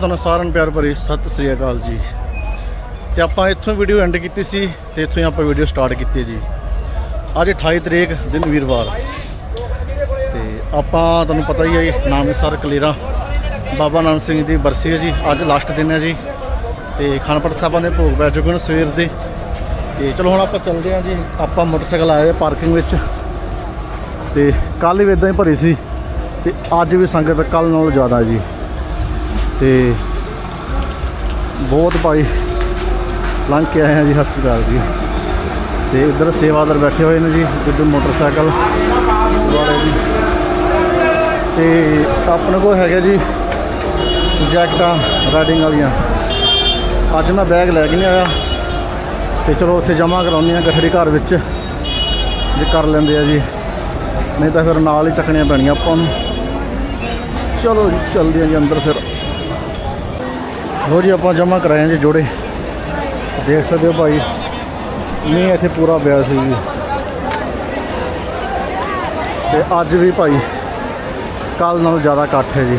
ਤੁਹਾਨੂੰ ਸਾਰਿਆਂ ਨੂੰ ਪਿਆਰ ਭਰੀ ਸਤਿ ਸ੍ਰੀ ਅਕਾਲ ਜੀ। ਤੇ ਆਪਾਂ ਇੱਥੋਂ ਵੀਡੀਓ ਐਂਡ ਕੀਤੀ ਸੀ ਤੇ ਇੱਥੋਂ ਹੀ ਆਪਾਂ ਵੀਡੀਓ ਸਟਾਰਟ ਕੀਤੀ ਜੀ। ਅੱਜ 28 ਤਰੀਕ ਦਿਨ ਵੀਰਵਾਰ। ਤੇ ਆਪਾਂ ਤੁਹਾਨੂੰ ਪਤਾ ਹੀ ਹੈ ਜੀ ਨਾਮਸਰ ਕਲੇਰਾ। ਬਾਬਾ ਨਾਨਕ ਸਿੰਘ ਦੀ ਬਰਸੀ ਹੈ ਜੀ, ਅੱਜ ਲਾਸਟ ਦਿਨ ਹੈ ਜੀ। ਤੇ ਖਾਨਪੁਰ ਸਾਹਿਬਾਂ ਦੇ ਭੋਗ ਪੈ ਚੁੱਕੇ ਨੇ ਸਵੇਰ ਦੇ। ਤੇ ਚਲੋ ਹੁਣ ਆਪਾਂ ਚੱਲਦੇ ਹਾਂ ਜੀ, ਆਪਾਂ ਮੋਟਰਸਾਈਕਲ ਆਏ ਪਾਰਕਿੰਗ ਵਿੱਚ। ਤੇ ਕੱਲ ਵੀ ਇਦਾਂ ਹੀ ਭਰੀ ਸੀ। ਤੇ ਅੱਜ ਵੀ ਸੰਗਤ ਕੱਲ ਨਾਲੋਂ ਜ਼ਿਆਦਾ ਜੀ। ਤੇ ਬਹੁਤ ਭਾਈ ਲੰਘ ਕੇ ਆਏ ਹਾਂ ਜੀ ਹਸਪਤਾਲ ਜੀ। ਤੇ ਇੱਧਰ ਸੇਵਾਦਾਰ ਬੈਠੇ ਹੋਏ ਨੇ ਜੀ ਇੱਧਰ ਮੋਟਰਸਾਈਕਲ ਵਾਲੇ ਜੀ। ਤੇ ਆਪਣੇ ਕੋਲ ਹੈਗੇ ਜੀ ਜੈਕਟਾਂ ਰਾਈਡਿੰਗ ਵਾਲੀਆਂ। ਅੱਜ ਮੈਂ ਬੈਗ ਲੈ ਕੇ ਨਹੀਂ ਆਇਆ। ਤੇ ਚਲੋ ਉੱਥੇ ਜਮ੍ਹਾਂ ਕਰਾਉਂਦੇ ਆ ਗਠੜੀ ਘਰ ਵਿੱਚ, ਜੇ ਕਰ ਲੈਂਦੇ ਆ ਜੀ। ਨਹੀਂ ਤਾਂ ਫਿਰ ਨਾਲ ਹੀ ਚੱਕਣੀਆਂ ਪੈਣੀਆਂ ਆਪਾਂ ਨੂੰ। ਚਲੋ ਜੀ, ਚੱਲਦੇ ਆ ਜੀ ਅੰਦਰ ਫਿਰ। ਲੋ ਜੀ, ਆਪਾਂ ਜਮ੍ਹਾਂ ਕਰਾਏ ਜੀ ਜੋੜੇ। ਦੇਖ ਸਕਦੇ ਹੋ ਭਾਈ ਨਹੀਂ ਇੱਥੇ ਪੂਰਾ ਪਿਆ ਸੀ ਜੀ। ਤੇ ਅੱਜ ਵੀ ਭਾਈ ਕੱਲ ਨਾਲੋਂ ਜ਼ਿਆਦਾ ਇਕੱਠ ਹੈ ਜੀ।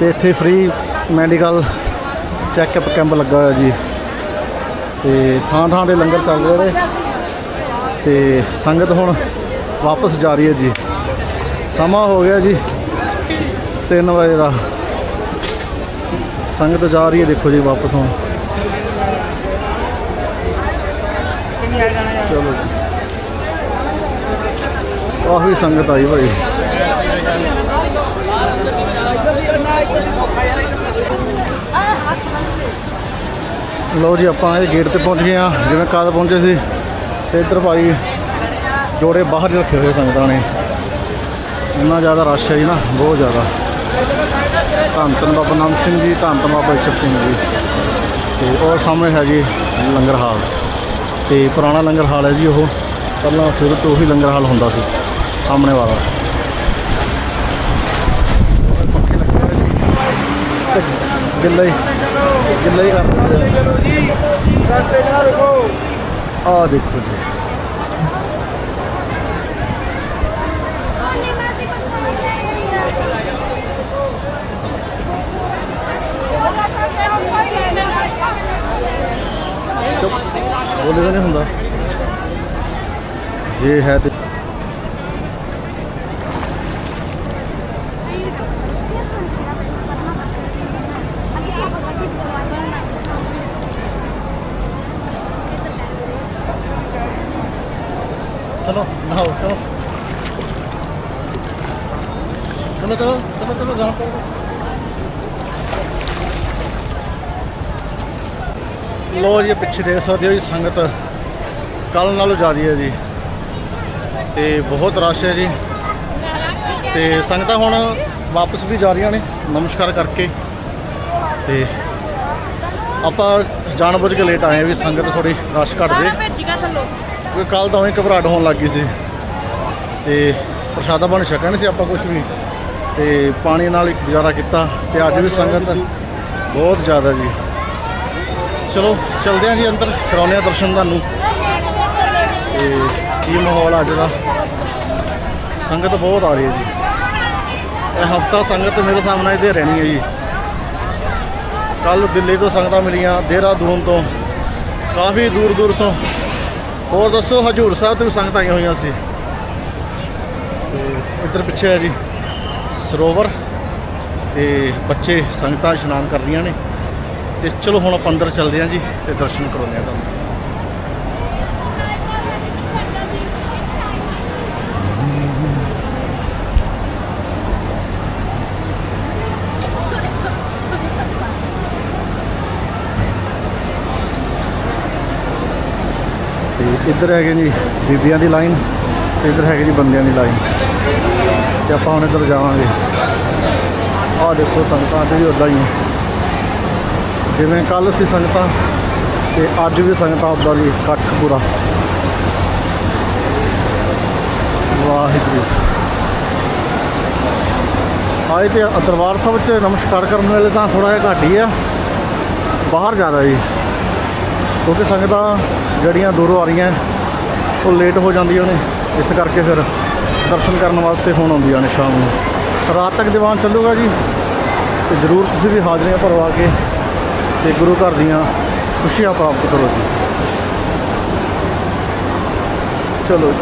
ਤੇ ਇੱਥੇ ਫ੍ਰੀ ਮੈਡੀਕਲ ਚੈੱਕਅਪ ਕੈਂਪ ਲੱਗਾ ਹੋਇਆ ਜੀ। ਤੇ ਥਾਂ ਥਾਂ ਦੇ ਲੰਗਰ ਚੱਲ ਰਹੇ ਨੇ। ਤੇ ਸੰਗਤ ਹੁਣ ਵਾਪਸ ਜਾ ਰਹੀ ਹੈ ਜੀ। ਸਮਾਂ ਹੋ ਗਿਆ ਜੀ 3 ਵਜੇ ਦਾ। ਸੰਗਤ ਜਾ ਰਹੀ ਹੈ, ਦੇਖੋ ਜੀ ਵਾਪਸ ਹੁਣ। ਚਲੋ ਜੀ। ਕਾਫੀ ਸੰਗਤ ਆਈ ਭਾਈ। ਲਓ ਜੀ, ਆਪਾਂ ਇਹ ਗੇਟ ਤੇ ਪਹੁੰਚ ਗਏ ਆ ਜਿਵੇਂ ਕਦ ਪਹੁੰਚੇ ਸੀ। ਤੇ ਇੱਧਰ ਭਾਈ ਜੋੜੇ ਬਾਹਰ ਰੱਖੇ ਹੋਏ ਸੰਗਤਾਂ ਨੇ। ਇੰਨਾ ਜ਼ਿਆਦਾ ਰਸ਼ ਹੈ ਜੀ ਨਾ, ਬਹੁਤ ਜ਼ਿਆਦਾ। ਧੰਨ ਧੰਨ ਬਾਬਾ ਨਾਮ ਸਿੰਘ ਜੀ ਧੰਨ ਧੰਨ ਬਾਬਾ ਇਸ਼ਪ ਸਿੰਘ ਜੀ। ਤੇ ਉਹ ਸਾਹਮਣੇ ਹੈ ਜੀ ਲੰਗਰ ਹਾਲ। ਤੇ ਪੁਰਾਣਾ ਲੰਗਰ ਹਾਲ ਹੈ ਜੀ ਉਹ। ਪਹਿਲਾਂ ਫਿਰ ਤੋਂ ਉਹੀ ਲੰਗਰ ਹਾਲ ਹੁੰਦਾ ਸੀ, ਸਾਹਮਣੇ ਵਾਲਾ। ਪੱਖੇ ਲੱਗੇ ਹੋਏ ਗਿੱਲਾ ਹੀ ਗਿੱਲਾ ਹੀ ਕਰ ਦਿੰਦੇ ਆ। ਆਹ ਦੇਖੋ ਜੀ। ਬੋਲੇ ਤਾਂ ਨਹੀਂ ਹੁੰਦਾ ਜੇ ਹੈ ਤੇ ਚਲੋ ਨਹਾਓ ਚਲੋ ਚਲੋ ਚਲੋ ਚਲੋ ਚਲੋ ਜਾਓ ਲੋ ਜੀ ਪਿੱਛੇ ਦੇਖ ਸਕਦੇ ਹੋ ਜੀ ਸੰਗਤ ਕੱਲ ਨਾਲੋਂ ਜ਼ਿਆਦਾ ਹੈ ਜੀ। ਤੇ ਬਹੁਤ ਰਸ਼ ਹੈ ਜੀ। ਤੇ ਸੰਗਤਾਂ ਹੁਣ ਵਾਪਸ ਵੀ ਜਾ ਰਹੀਆਂ ਨੇ ਨਮਸਕਾਰ ਕਰਕੇ। ਤੇ ਆਪਾਂ ਜਾਣਬੁੱਝ ਕੇ ਲੇਟ ਆਏ ਹਾਂ ਵੀ ਸੰਗਤ ਥੋੜੀ ਰਸ਼ ਘਟ ਜੇ ਕਿਉਂਕਿ ਕੱਲ ਤਾਂ ਉਹੀ ਘਬਰਾਹਟ ਹੋਣ ਲੱਗ ਗਈ ਸੀ। ਤੇ ਪ੍ਰਸ਼ਾਦਾ ਬਣ ਛਕਿਆ ਨਹੀਂ ਸੀ ਆਪਾਂ ਕੁਝ ਵੀ। ਤੇ ਪਾਣੀ ਨਾਲ ਗੁਜ਼ਾਰਾ ਕੀਤਾ। ਤੇ ਅੱਜ ਵੀ ਸੰਗਤ ਬਹੁਤ ਜ਼ਿਆਦਾ ਜੀ। ਚਲੋ, ਚਲਦੇ ਹਾਂ ਜੀ ਅੰਦਰ, ਕਰਾਉਂਦੇ ਹਾਂ ਦਰਸ਼ਨ ਤੁਹਾਨੂੰ। ਤੇ ਕੀ ਮਾਹੌਲ ਅੱਜ ਦਾ? ਸੰਗਤ ਬਹੁਤ ਆ ਰਹੀ ਹੈ ਜੀ। ਇਹ ਹਫਤਾ ਸੰਗਤ ਮੇਰੇ ਸਾਹਮਣੇ ਇਹਦੇ ਰਹਿਣੀ ਹੈ ਜੀ। ਕੱਲ ਦਿੱਲੀ ਤੋਂ ਸੰਗਤਾਂ ਮਿਲੀਆਂ, ਦੇਹਰਾਦੂਨ ਤੋਂ, ਕਾਫੀ ਦੂਰ ਦੂਰ ਤੋਂ। ਹੋਰ ਦੱਸੋ, ਹਜੂਰ ਸਾਹਿਬ ਤੋਂ ਵੀ ਸੰਗਤਾਂ ਆਈਆਂ ਹੋਈਆਂ ਸੀ। ਤੇ ਇੱਧਰ ਪਿੱਛੇ ਹੈ ਜੀ, ਸਰੋਵਰ। ਤੇ ਬੱਚੇ ਸੰਗਤਾਂ ਇਸ਼ਨਾਨ ਕਰ ਰਹੀਆਂ ਨੇ। ਤੇ ਚਲੋ ਹੁਣ ਆਪਾਂ ਅੰਦਰ ਚੱਲਦੇ ਹਾਂ ਜੀ ਤੇ ਦਰਸ਼ਨ ਕਰਾਉਂਦੇ ਹਾਂ ਤੁਹਾਨੂੰ। ਤੇ ਇੱਧਰ ਹੈਗੇ ਜੀ ਬੀਬੀਆਂ ਦੀ ਲਾਈਨ ਤੇ ਇੱਧਰ ਹੈਗੇ ਜੀ ਬੰਦਿਆਂ ਦੀ ਲਾਈਨ। ਤੇ ਆਪਾਂ ਹੁਣ ਇੱਧਰ ਜਾਵਾਂਗੇ। ਆਹ ਦੇਖੋ ਸੰਗਤਾਂ ਤੇ ਵੀ ਉਦਾਂ ਹੀ। ਜਿਵੇਂ ਕੱਲ ਸੀ ਸੰਗਤਾਂ ਤੇ ਅੱਜ ਵੀ ਸੰਗਤਾਂ ਉਦਾਂ ਜੀ ਇਕੱਠ ਪੂਰਾ। ਵਾਹਿਗੁਰੂ। ਆਏ ਤੇ ਦਰਬਾਰ ਸਾਹਿਬ 'ਚ ਨਮਸਕਾਰ ਕਰਨ ਵੇਲੇ ਤਾਂ ਥੋੜਾ ਜਿਹਾ ਘੱਟ ਹੀ ਆ। ਬਾਹਰ ਜ਼ਿਆਦਾ ਜੀ ਕਿਉਂਕਿ ਸੰਗਤਾਂ ਜਿਹੜੀਆਂ ਦੂਰੋਂ ਆ ਰਹੀਆਂ, ਉਹ ਲੇਟ ਹੋ ਜਾਂਦੀਆਂ ਨੇ। ਇਸ ਕਰਕੇ ਫਿਰ ਦਰਸ਼ਨ ਕਰਨ ਵਾਸਤੇ ਹੁਣ ਆਉਂਦੀਆਂ ਨੇ ਸ਼ਾਮ ਨੂੰ। ਰਾਤ ਤੱਕ ਦੀਵਾਨ ਚੱਲੂਗਾ ਜੀ। ਤੇ ਜ਼ਰੂਰ ਤੁਸੀਂ ਵੀ ਹਾਜ਼ਰੀਆਂ ਭਰਵਾ ਕੇ ਤੇ ਗੁਰੂ ਘਰ ਦੀਆਂ ਖੁਸ਼ੀਆਂ ਪ੍ਰਾਪਤ ਕਰੋ ਜੀ। ਚਲੋ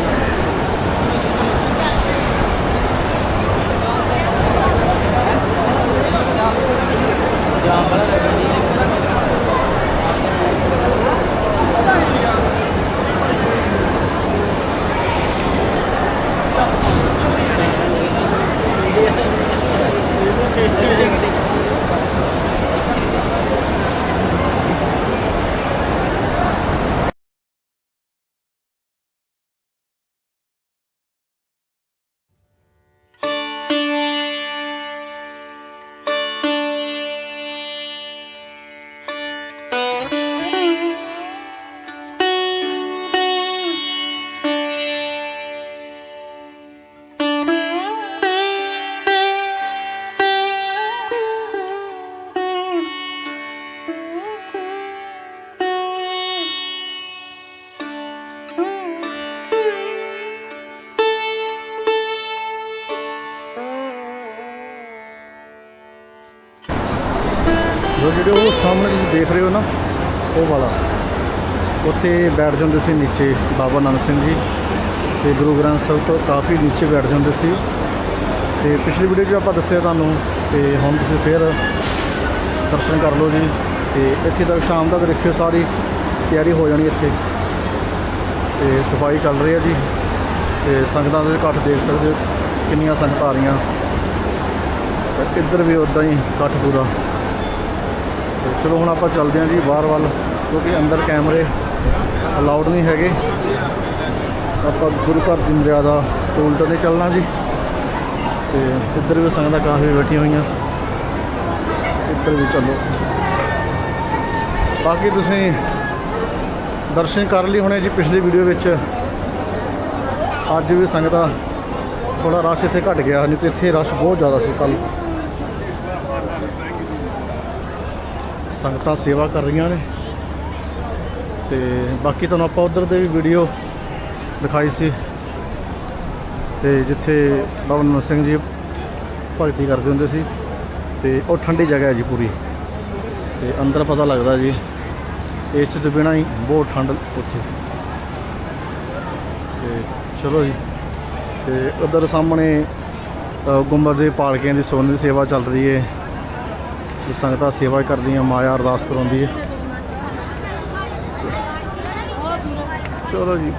ਬੈਠ ਜਾਂਦੇ ਸੀ ਨੀਚੇ ਬਾਬਾ ਨਾਨਕ ਸਿੰਘ ਜੀ ਤੇ ਗੁਰੂ ਗ੍ਰੰਥ ਸਾਹਿਬ ਤੋਂ ਕਾਫੀ ਨੀਚੇ ਬੈਠ ਜਾਂਦੇ ਸੀ। ਤੇ ਪਿਛਲੀ ਵੀਡੀਓ 'ਚ ਆਪਾਂ ਦੱਸਿਆ ਤੁਹਾਨੂੰ ਤੇ ਹੁਣ ਤੁਸੀਂ ਫੇਰ ਦਰਸ਼ਨ ਕਰ ਲਓ ਜੀ ਤੇ ਇੱਥੇ ਤੱਕ ਸ਼ਾਮ ਤੱਕ ਦੇਖਿਓ ਸਾਰੀ ਤਿਆਰੀ ਹੋ ਜਾਣੀ ਇੱਥੇ। ਤੇ ਸਫ਼ਾਈ ਚੱਲ ਰਹੀ ਹੈ ਜੀ ਤੇ ਸੰਗਤਾਂ ਦੇ ਘੱਟ ਦੇਖ ਸਕਦੇ ਹੋ ਕਿੰਨੀਆਂ ਸੰਗਤਾਂ ਆ ਰਹੀਆਂ। ਤੇ ਇੱਧਰ ਵੀ ਉਦਾਂ ਹੀ ਘੱਟ ਪੂਰਾ। ਤੇ ਚਲੋ ਹੁਣ ਆਪਾਂ ਚੱਲਦੇ ਹਾਂ ਜੀ ਬਾਹਰ ਵੱਲ ਕਿਉਂਕਿ ਅੰਦਰ ਕੈਮਰੇ ਅਲਾਉਡ ਨਹੀਂ ਹੈਗੇ। ਆਪਾਂ ਗੁਰੂ ਘਰ ਦੀ ਮਰਿਆਦਾ ਤੋਂ ਉਲਟ ਨਹੀਂ ਚੱਲਣਾ ਜੀ। ਤੇ ਇੱਧਰ ਵੀ ਸੰਗਤਾਂ ਕਾਫੀ ਬੈਠੀਆਂ ਹੋਈਆਂ। ਇੱਧਰ ਵੀ ਚੱਲੋ। ਬਾਕੀ ਤੁਸੀਂ ਦਰਸ਼ਨ ਕਰ ਲਈ ਹੋਣੇ ਜੀ ਪਿਛਲੀ ਵੀਡੀਓ ਵਿੱਚ। ਅੱਜ ਵੀ ਸੰਗਤਾਂ ਥੋੜਾ ਰਸ਼ ਇੱਥੇ ਘਟ ਗਿਆ, ਨਹੀਂ ਤੇ ਇੱਥੇ ਰਸ਼ ਬਹੁਤ ਜ਼ਿਆਦਾ ਸੀ ਕੱਲ ਸੰਗਤਾਂ ਸੇਵਾ ਕਰ ਰਹੀਆਂ ਨੇ। ਤੇ ਬਾਕੀ ਤੁਹਾਨੂੰ ਆਪਾਂ ਉਧਰ ਦੇ ਵੀ ਵੀਡੀਓ ਦਿਖਾਈ ਸੀ। ਤੇ ਜਿੱਥੇ ਬਾਬਾ ਨੰਦ ਸਿੰਘ ਜੀ ਭਗਤੀ ਕਰਦੇ ਹੁੰਦੇ ਸੀ ਤੇ ਉਹ ਠੰਡੀ ਜਗ੍ਹਾ ਹੈ ਜੀ ਪੂਰੀ। ਤੇ ਅੰਦਰ ਪਤਾ ਲੱਗਦਾ ਜੀ ਇਸ ਤੋਂ ਬਿਨਾਂ ਹੀ ਬਹੁਤ ਠੰਡ ਉੱਥੇ। ਤੇ ਚਲੋ ਜੀ ਤੇ ਉਧਰ ਸਾਹਮਣੇ ਅ, ਗੁੰਬਦ ਦੇ ਪਾਲਕਿਆਂ ਦੀ ਸੋਨੇ ਦੀ ਸੇਵਾ ਚੱਲ ਰਹੀ ਹੈ। ਤੇ ਸੰਗਤਾਂ ਸੇਵਾ ਕਰਦੀਆਂ ਮਾਇਆ ਅਰਦਾਸ ਕਰਾਉਂਦੀ ਹੈ। ਚਲੋ ਜੀ।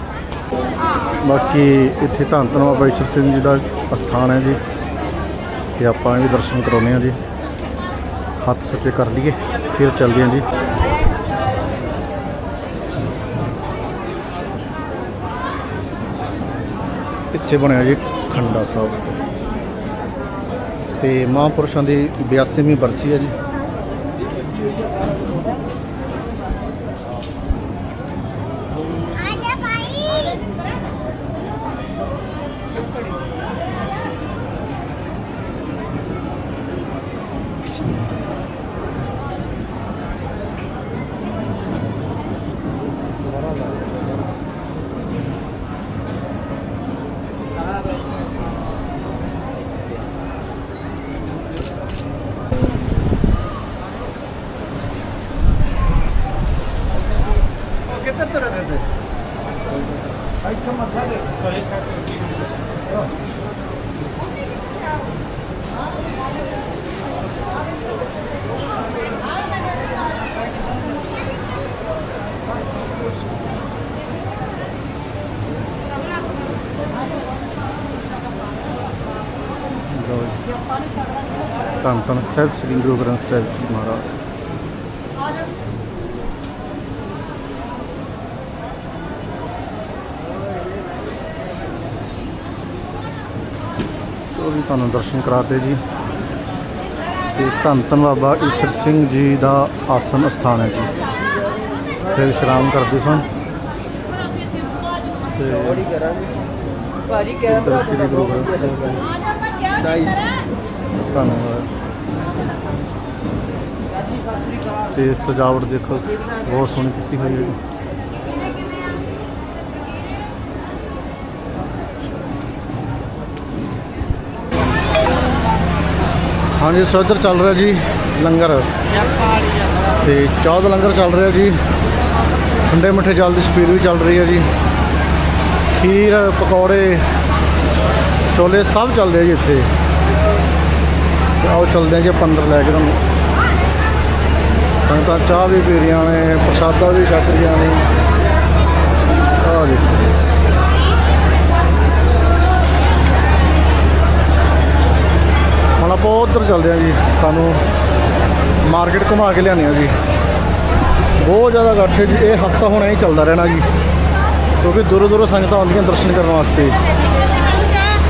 ਬਾਕੀ ਇੱਥੇ ਧੰਨ ਧੰਨ ਬਾਬਾ ਈਸ਼ਰ ਸਿੰਘ ਜੀ ਦਾ ਅਸਥਾਨ ਹੈ ਜੀ। ਤੇ ਆਪਾਂ ਇਹ ਵੀ ਦਰਸ਼ਨ ਕਰਾਉਂਦੇ ਹਾਂ ਜੀ। ਹੱਥ ਸੱਚੇ ਕਰ ਲਈਏ, ਫਿਰ ਚੱਲਦੇ ਹਾਂ ਜੀ। ਇੱਥੇ ਬਣਿਆ ਜੀ ਖੰਡਾ ਸਾਹਿਬ। ਤੇ ਮਹਾਂਪੁਰਸ਼ਾਂ ਦੀ 82ਵੀਂ ਬਰਸੀ ਹੈ ਜੀ। ਕਿੱਧਰ ਤੁਰੇ ਫਿਰਦੇ ਲਓ ਜੀ। ਧੰਨ ਧੰਨ ਸਾਹਿਬ ਸ੍ਰੀ ਗੁਰੂ ਗ੍ਰੰਥ ਸਾਹਿਬ ਜੀ ਮਹਾਰਾਜ ਚਲੋ ਜੀ ਤੁਹਾਨੂੰ ਦਰਸ਼ਨ ਕਰਾਤੇ ਜੀ। ਤੇ ਧੰਨ ਧੰਨ ਬਾਬਾ ਈਸ਼ਰ ਸਿੰਘ ਜੀ ਦਾ ਆਸਨ ਸਥਾਨ ਹੈ ਜੀ। ਤੇ ਵਿਸ਼ਰਾਮ ਕਰਦੇ ਸਨ ਤੇ ਭਾਜੀ ਇੱਧਰ ਸ੍ਰੀ ਗੁਰੂ ਗ੍ਰੰਥ ਸਾਹਿਬ ਜੀ। ਆਜਾ ਬੱਚਾ ਨਾਈਸ ਧੰਨਵਾਦ। ਤੇ ਸਜਾਵਟ ਦੇਖੋ ਬਹੁਤ ਸੋਹਣੀ ਕੀਤੀ ਹੋਈ ਹੈ ਹਾਂਜੀ ਸੋ ਇੱਧਰ ਚੱਲ ਰਿਹਾ ਜੀ, ਲੰਗਰ। ਤੇ ਚਾਹ ਦਾ ਲੰਗਰ ਚੱਲ ਰਿਹਾ ਜੀ। ਠੰਡੇ ਮਿੱਠੇ ਜਲ ਦੀ ਸਪੀਡ ਵੀ ਚੱਲ ਰਹੀ ਹੈ ਜੀ। ਖੀਰ, ਪਕੌੜੇ, ਛੋਲੇ ਸਭ ਚੱਲਦੇ ਆ ਜੀ ਇੱਥੇ। ਆਓ ਚੱਲਦੇ ਆ ਜੀ ਪੰਦਰ ਲੈ ਕੇ ਤੁਹਾਨੂੰ। ਸੰਗਤਾਂ ਚਾਹ ਵੀ ਪੀ ਰਹੀਆਂ ਨੇ, ਪ੍ਰਸ਼ਾਦਾ ਵੀ ਛਕ ਰਹੀਆਂ ਨੇ। ਆਹ ਜੀ ਆਪਾਂ ਉੱਧਰ ਚੱਲਦੇ ਆ ਜੀ, ਤੁਹਾਨੂੰ ਮਾਰਕੀਟ ਘੁਮਾ ਕੇ ਲਿਆਉਂਦੇ ਆ ਜੀ। ਬਹੁਤ ਜ਼ਿਆਦਾ ਇਕੱਠ ਹੈ ਜੀ, ਇਹ ਹਫਤਾ ਹੁਣ ਐਂ ਚੱਲਦਾ ਰਹਿਣਾ ਜੀ, ਕਿਉਂਕਿ ਦੂਰੋਂ ਦੂਰੋਂ ਸੰਗਤਾਂ ਆਉਂਦੀਆਂ ਦਰਸ਼ਨ ਕਰਨ ਵਾਸਤੇ।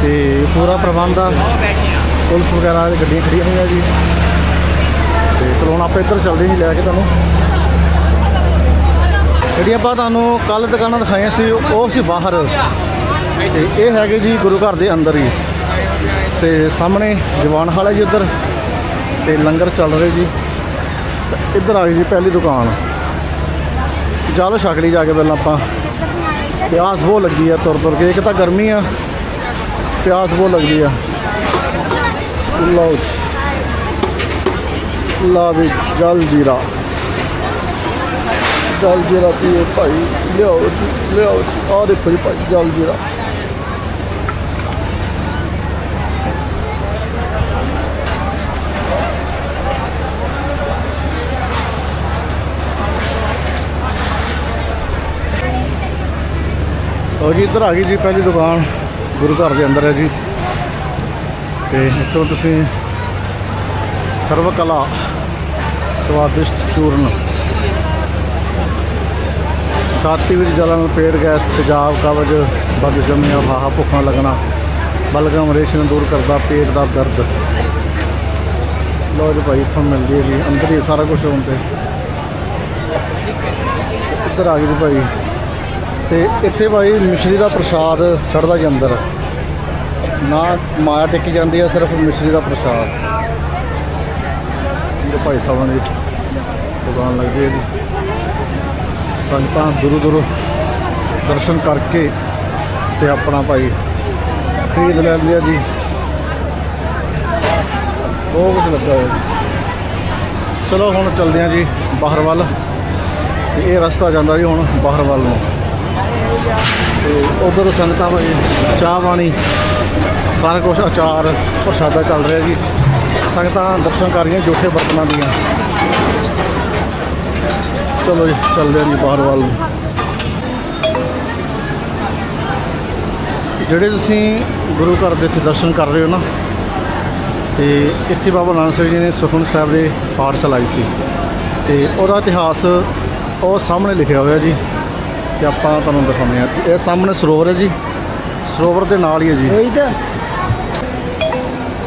ਤੇ ਪੂਰਾ ਪ੍ਰਬੰਧ ਆ, ਪੁਲਿਸ ਵਗੈਰਾ ਦੀ ਗੱਡੀਆਂ ਖੜੀਆਂ ਹੋਈਆਂ ਜੀ। ਤੇ ਚਲੋ ਹੁਣ ਆਪਾਂ ਇੱਧਰ ਚੱਲਦੇ ਜੀ ਲੈ ਕੇ ਤੁਹਾਨੂੰ। ਜਿਹੜੀਆਂ ਆਪਾਂ ਤੁਹਾਨੂੰ ਕੱਲ ਦੁਕਾਨਾਂ ਦਿਖਾਈਆਂ ਸੀ, ਉਹ ਸੀ ਬਾਹਰ। ਤੇ ਇਹ ਹੈਗੇ ਜੀ ਗੁਰੂ ਘਰ ਦੇ ਅੰਦਰ ਹੀ। ਤੇ ਸਾਹਮਣੇ ਜਵਾਨ ਹਾਲ ਹੈ ਜੀ ਇੱਧਰ ਤੇ ਲੰਗਰ ਚੱਲ ਰਿਹਾ ਜੀ। ਇੱਧਰ ਆ ਗਈ ਜੀ ਪਹਿਲੀ ਦੁਕਾਨ। ਚਲੋ ਛਕ ਲਈ ਜਾ ਕੇ ਪਹਿਲਾਂ ਆਪਾਂ। ਪਿਆਸ ਬਹੁਤ ਲੱਗੀ ਆ ਤੁਰ ਤੁਰ ਕੇ। ਇੱਕ ਤਾਂ ਗਰਮੀ ਆ। ਪਿਆਸ ਬਹੁਤ ਲੱਗਦੀ ਆ। ਲਓ ਜੀ। ਲਾ ਵੀ ਜਲ ਜੀਰਾ। ਜਲ ਜੀਰਾ ਪੀਓ ਭਾਈ। ਲਿਆਓ ਜੀ ਲਿਆਓ ਜੀ। ਆਹ ਦੇਖੋ ਜੀ ਭਾਈ, ਜਲ ਜੀਰਾ। ਲਓ ਜੀ, ਇੱਧਰ ਆ ਗਈ ਜੀ ਪਹਿਲੀ ਦੁਕਾਨ, ਗੁਰੂ ਘਰ ਦੇ ਅੰਦਰ ਹੈ ਜੀ। ਤੇ ਇੱਥੋਂ ਤੁਸੀਂ ਸਰਵ ਕਲਾ ਸਵਾਦਿਸ਼ਟ ਚੂਰਨ। ਛਾਤੀ ਵਿੱਚ ਜਲਨ ਪੇਟ ਗੈਸ, ਤੇਜ਼ਾਬ ਕਬਜ਼ ਬਦਜਮੀਆਂ ਫਾਹਾ, ਭੁੱਖਾਂ ਲੱਗਣਾ ਬਲਗਮ ਰੇਸ਼ਮ ਦੂਰ ਕਰਦਾ, ਪੇਟ ਦਾ ਦਰਦ। ਲਓ ਜੀ ਭਾਈ, ਇੱਥੋਂ ਮਿਲਦੀ ਹੈ ਜੀ, ਅੰਦਰ ਹੀ ਸਾਰਾ ਕੁਝ ਹੁੰਦੇ ਇੱਧਰ ਆ ਗਈ ਜੀ ਭਾਈ ਤੇ ਇੱਥੇ ਭਾਈ ਮਿਸ਼ਰੀ ਦਾ ਪ੍ਰਸ਼ਾਦ ਚੜਦਾ ਜੀ ਅੰਦਰ। ਨਾ ਮਾਇਆ ਟਿੱਕੀ ਜਾਂਦੀ ਹੈ ਸਿਰਫ ਮਿਸ਼ਰੀ ਦਾ ਪ੍ਰਸ਼ਾਦ। ਇਹ ਭਾਈ ਸਾਹਿਬਾਂ ਦੀ ਦੁਕਾਨ ਲੱਗਦੀ ਹੈ ਜੀ ਸੰਗਤਾਂ ਦੂਰੋਂ ਦੂਰੋਂ ਦਰਸ਼ਨ ਕਰਕੇ ਤੇ ਆਪਣਾ ਭਾਈ ਖਰੀਦ ਲੈਂਦੇ ਆ ਜੀ। ਬਹੁਤ ਕੁਝ ਲੱਗਾ ਹੋਇਆ ਚਲੋ ਹੁਣ ਚੱਲਦੇ ਆ ਜੀ ਬਾਹਰ ਵੱਲ। ਤੇ ਇਹ ਰਸਤਾ ਜਾਂਦਾ ਜੀ ਹੁਣ ਬਾਹਰ ਵੱਲ ਨੂੰ। ਤੇ ਉਧਰ ਸੰਗਤਾਂ ਭਾਈ, ਚਾਹ ਪਾਣੀ, ਸਾਰਾ ਕੁਝ ਅਚਾਰ ਪ੍ਰਸ਼ਾਦਾ ਚੱਲ ਰਿਹਾ ਜੀ। ਸੰਗਤਾਂ ਦਰਸ਼ਨ ਕਰ ਰਹੀਆਂ ਜੋਖੇ ਬਰਤਨਾਂ ਦੀਆਂ। ਚਲੋ ਜੀ, ਚੱਲਦੇ ਹਾਂ ਜੀ ਬਾਹਰ ਵੱਲ ਜਿਹੜੇ ਤੁਸੀਂ ਗੁਰੂ ਘਰ ਦੇ ਇੱਥੇ ਦਰਸ਼ਨ ਕਰ ਰਹੇ ਹੋ ਨਾ, ਤੇ ਇੱਥੇ ਬਾਬਾ ਨਾਨਕ ਸਾਹਿਬ ਜੀ ਨੇ ਸੁਖਮਨੀ ਸਾਹਿਬ ਦੇ ਪਾਠ ਚਲਾਈ ਸੀ। ਤੇ ਉਹਦਾ ਇਤਿਹਾਸ ਉਹ ਸਾਹਮਣੇ ਲਿਖਿਆ ਹੋਇਆ ਜੀ। ਤੇ ਆਪਾਂ ਤੁਹਾਨੂੰ ਦਿਖਾਉਂਦੇ ਹਾਂ। ਇਹ ਸਾਹਮਣੇ ਸਰੋਵਰ ਹੈ ਜੀ। ਸਰੋਵਰ ਦੇ ਨਾਲ ਹੀ ਹੈ ਜੀ। ਉਹੀ ਤਾਂ।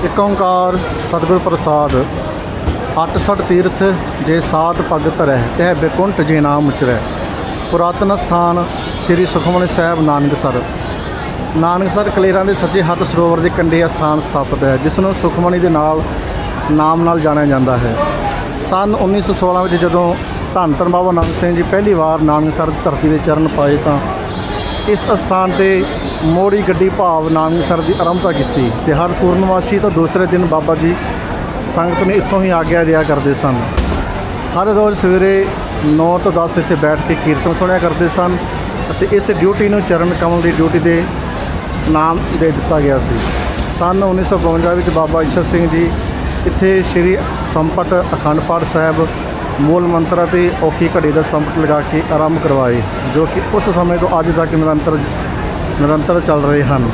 ਇੱਕ ਓੰਕਾਰ ਸਤਿਗੁਰ ਪ੍ਰਸਾਦ ਅੱਠ ਸਠ ਤੀਰਥ ਜੇ ਸਾਤ ਪਗ ਧਰੈ ਤਹਿ ਬੇਕੁੰਠ ਜੇ ਨਾਮ ਉਚਰੈ। ਪੁਰਾਤਨ ਸਥਾਨ ਸ੍ਰੀ ਸੁਖਮਨੀ ਸਾਹਿਬ ਨਾਨਕਸਰ। ਨਾਨਕਸਰ ਕਲੇਰਾਂ ਦੇ ਸੱਜੇ ਹੱਥ ਸਰੋਵਰ ਦੇ ਕੰਢੇ ਇਹ ਸਥਾਨ ਸਥਾਪਿਤ ਹੈ ਜਿਸ ਨੂੰ ਸੁਖਮਨੀ ਦੇ ਨਾਲ ਨਾਮ ਨਾਲ ਜਾਣਿਆ ਜਾਂਦਾ ਹੈ। ਸਨ 1916 ਵਿੱਚ ਜਦੋਂ ਧੰਨ ਧੰਨ ਬਾਬਾ ਨਾਨਕ ਸਿੰਘ ਜੀ, ਪਹਿਲੀ ਵਾਰ ਨਾਨਕਸਰ ਦੀ ਧਰਤੀ ਦੇ ਚਰਨ ਪਾਏ ਤਾਂ ਇਸ ਸਥਾਨ ਤੇ ਮੋੜੀ ਗੱਡੀ ਭਾਵ ਨਾਨਕਸਰ ਦੀ ਆਰੰਭਤਾ ਕੀਤੀ ਤੇ ਹਰ ਪੂਰਨਮਾਸ਼ੀ ਤੋਂ ਦੂਸਰੇ ਦਿਨ ਬਾਬਾ ਜੀ ਸੰਗਤ ਨੂੰ ਇੱਥੋਂ ਹੀ ਆਗਿਆ ਦਿਆ ਕਰਦੇ ਸਨ। ਹਰ ਰੋਜ਼ ਸਵੇਰੇ 9 ਤੋਂ 10 ਇੱਥੇ ਬੈਠ ਕੇ ਕੀਰਤਨ ਸੁਣਿਆ ਕਰਦੇ ਸਨ ਅਤੇ ਇਸ ਡਿਊਟੀ ਨੂੰ ਚਰਨ ਕਮਲ ਦੀ ਡਿਊਟੀ ਦੇ ਨਾਮ ਦੇ ਦਿੱਤਾ ਗਿਆ ਸੀ। ਸਨ 1952 ਵਿੱਚ ਬਾਬਾ ਈਸ਼ਰ ਸਿੰਘ ਜੀ ਇੱਥੇ ਸ੍ਰੀ ਸੰਪਟ ਅਖੰਡ ਪਾਠ ਸਾਹਿਬ ਮੂਲ ਮੰਤਰ ਅਤੇ ਔਖੀ ਘੜੀ ਦਾ ਸੰਪਟ ਲਗਾ ਕੇ ਆਰੰਭ ਕਰਵਾਏ, ਜੋ ਕਿ ਉਸ ਸਮੇਂ ਤੋਂ ਅੱਜ ਤੱਕ ਨਿਰੰਤਰ ਨਿਰੰਤਰ ਚੱਲ ਰਹੇ ਹਨ।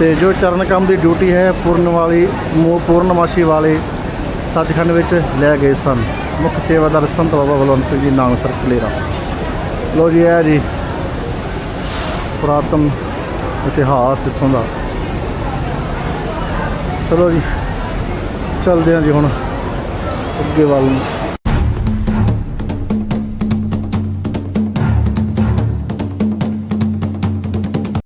ਤੇ ਜੋ ਚਰਨ ਕੰਮ ਦੀ ਡਿਊਟੀ ਹੈ, ਪੂਰਨ ਵਾਲੀ ਮੂ- ਪੂਰਨਮਾਸ਼ੀ ਵਾਲੇ ਸੱਚਖੰਡ ਵਿੱਚ ਲੈ ਗਏ ਸਨ। ਮੁੱਖ ਸੇਵਾਦਾਰ ਸੰਤ ਬਾਬਾ ਬਲਵੰਤ ਸਿੰਘ ਜੀ ਨਾਨਕਸਰ ਕਲੇਰਾ ਲੋ ਜੀ, ਇਹ ਜੀ ਪੁਰਾਤਨ ਇਤਿਹਾਸ ਇੱਥੋਂ ਦਾ। ਚਲੋ ਜੀ, ਚੱਲਦੇ ਹਾਂ ਜੀ ਹੁਣ ਅੱਗੇ ਵੱਲ। ਨੂੰ